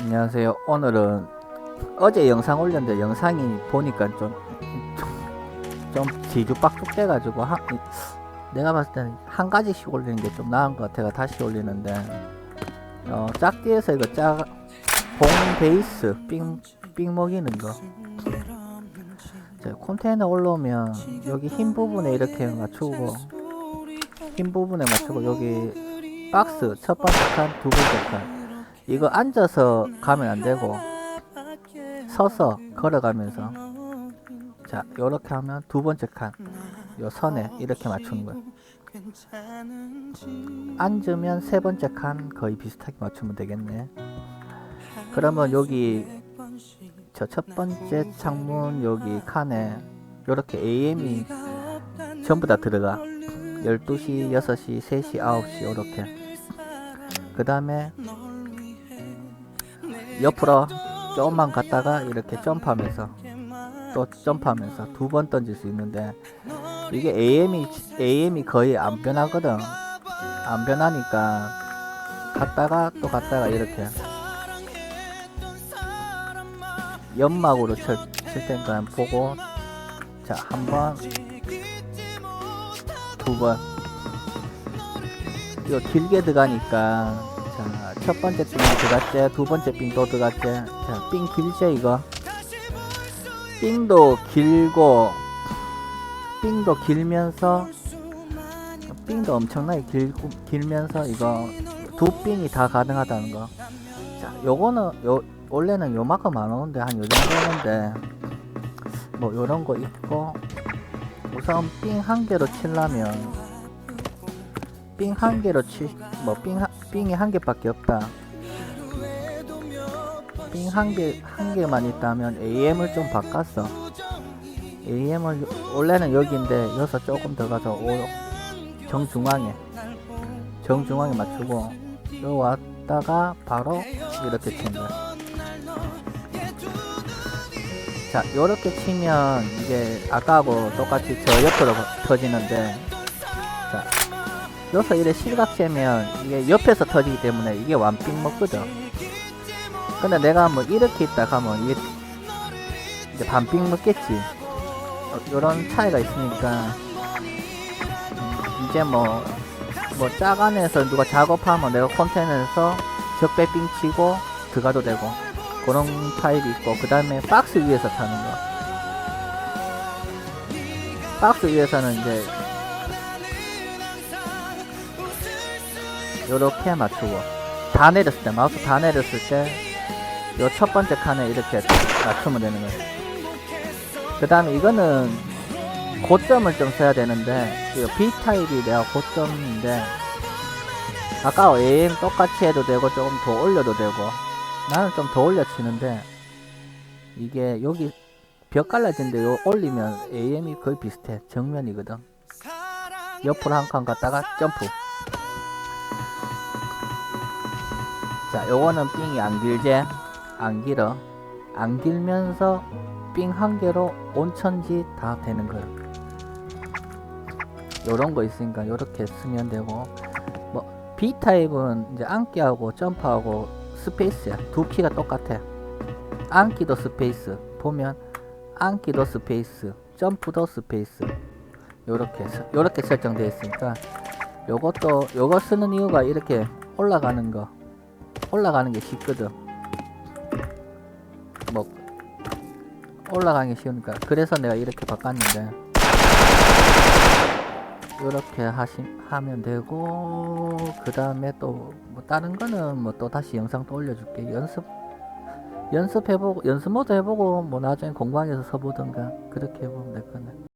안녕하세요. 오늘은 어제 영상 올렸는데 영상이 보니까 좀, 좀, 좀 뒤죽박죽 돼가지고 한, 내가 봤을 때는 한 가지씩 올리는 게 좀 나은 것 같아가 다시 올리는데. 어, 짝띠에서 이거 짝, 봉 베이스 삥, 삥 먹이는 거. 자, 컨테이너 올라오면 여기 흰 부분에 이렇게 맞추고 흰 부분에 맞추고 여기 박스 첫 번째 칸, 두 번째 칸 이거 앉아서 가면 안 되고 서서 걸어가면서. 자 요렇게 하면 두 번째 칸 요 선에 이렇게 맞추는 거야. 앉으면 세 번째 칸 거의 비슷하게 맞추면 되겠네. 그러면 여기 저 첫 번째 창문 여기 칸에 요렇게 AM이 전부 다 들어가. 12시, 6시, 3시, 9시 요렇게. 그 다음에 옆으로 조금만 갔다가 이렇게 점프하면서 또 점프하면서 두 번 던질 수 있는데 이게 AM이 AM이 거의 안 변하거든. 안 변하니까 갔다가 또 갔다가 이렇게 연막으로 칠, 칠 테니까 보고 자 한 번 두 번. 이거 길게 들어가니까 자, 첫 번째 삥 들어갔지, 두 번째 삥도 들어갔지. 자, 삥 길지, 이거? 삥도 길고, 삥도 길면서, 삥도 엄청나게 길고, 길면서, 이거, 두 삥이 다 가능하다는 거. 자, 요거는, 요, 원래는 요만큼 안 오는데, 한 요 정도 오는데, 뭐, 요런 거 있고, 우선 삥 한 개로 칠라면, 삥 한 개로 치, 뭐, 삥, 한- 삥이 한 개밖에 없다. 삥 한 개, 한 개만 있다면 AM을 좀 바꿨어. AM을, 원래는 여기인데, 여기서 조금 더 가서, 오, 정중앙에, 정중앙에 맞추고, 요 왔다가 바로 이렇게 치는 거야. 자, 요렇게 치면, 이게 아까하고 똑같이 저 옆으로 터지는데, 자, 여기서 이래 실각재면 이게 옆에서 터지기 때문에 이게 완빙 먹거든. 근데 내가 뭐 이렇게 있다 가면 이게 이제 반빙 먹겠지. 어, 요런 차이가 있으니까 음, 이제 뭐, 뭐 짜간에서 누가 작업하면 내가 컨테이너에서 적배빙 치고 들어가도 되고 그런 타입이 있고 그 다음에 박스 위에서 타는 거. 박스 위에서는 이제 요렇게 맞추고. 다 내렸을 때 마우스 다 내렸을 때 요 첫 번째 칸에 이렇게 맞추면 되는 거예요. 그 다음에 이거는 고점을 좀 써야 되는데 이 B타입이 내가 고점인데 아까 AM 똑같이 해도 되고 조금 더 올려도 되고. 나는 좀 더 올려 치는데 이게 여기 벽 갈라진데 요 올리면 AM이 거의 비슷해. 정면이거든. 옆으로 한 칸 갔다가 점프 자, 요거는 삥이 안 길제? 안 길어. 안 길면서 삥 한 개로 온천지 다 되는 거야. 요런 거 있으니까 요렇게 쓰면 되고, 뭐, B타입은 이제 앉기하고 점프하고 스페이스야. 두 키가 똑같아. 앉기도 스페이스. 보면, 앉기도 스페이스. 점프도 스페이스. 요렇게, 서- 요렇게 설정되어 있으니까, 요것도, 요거 쓰는 이유가 이렇게 올라가는 거. 올라가는 게 쉽거든. 뭐 올라가는 게 쉬우니까 그래서 내가 이렇게 바꿨는데 이렇게 하시 하면 되고 그 다음에 또 뭐 다른 거는 뭐 또 다시 영상 또 올려줄게 연습 연습해보고 연습 모드 해보고 뭐 나중에 공방에서 서보던가 그렇게 해보면 될 거네.